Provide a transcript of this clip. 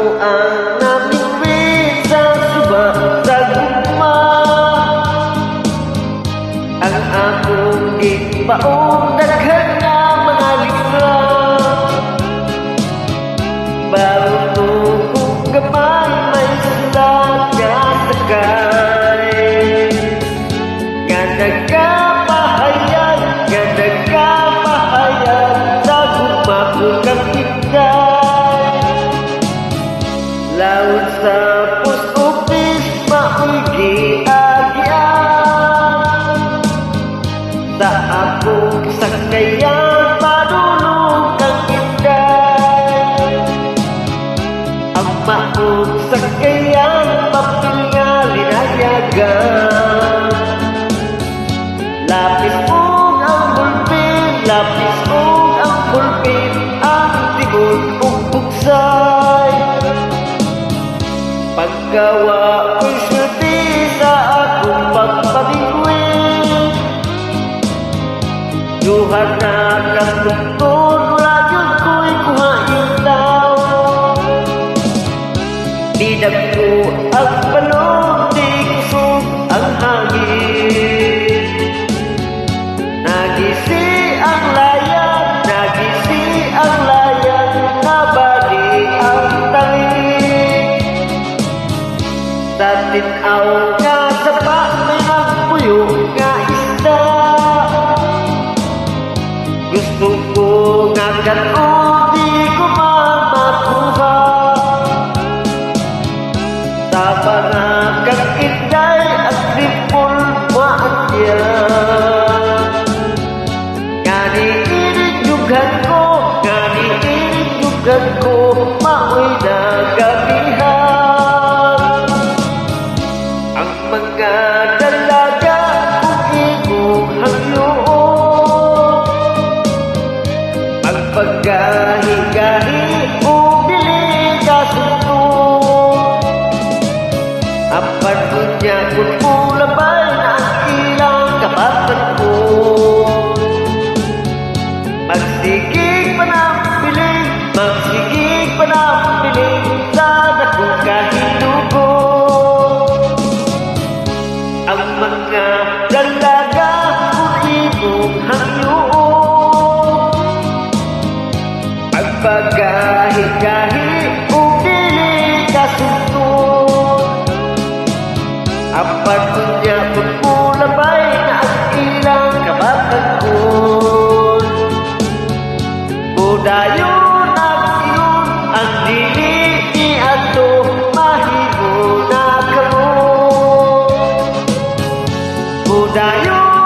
ang namingwit Laut sa post office, mao'y giagyan. Sa akong sakayan, padulong kang inday Ang maong sakayan, papil nga linayagan Lapis mo ang bulpin, lapis Paggawa ko'y sulti sa akong pagpabingwin Duhan na tungtod, wala yun ko'y kuhain daw Di ko ang balon, juga indah. Gustung bunga dan ubi ku Tak Ngani juga ku, ngani ini juga ku. God. Pagkunya pagkulabay na ang ilang kabatagon Budayo na iyon ang dili ni Ato Mahibo na kamo Budayo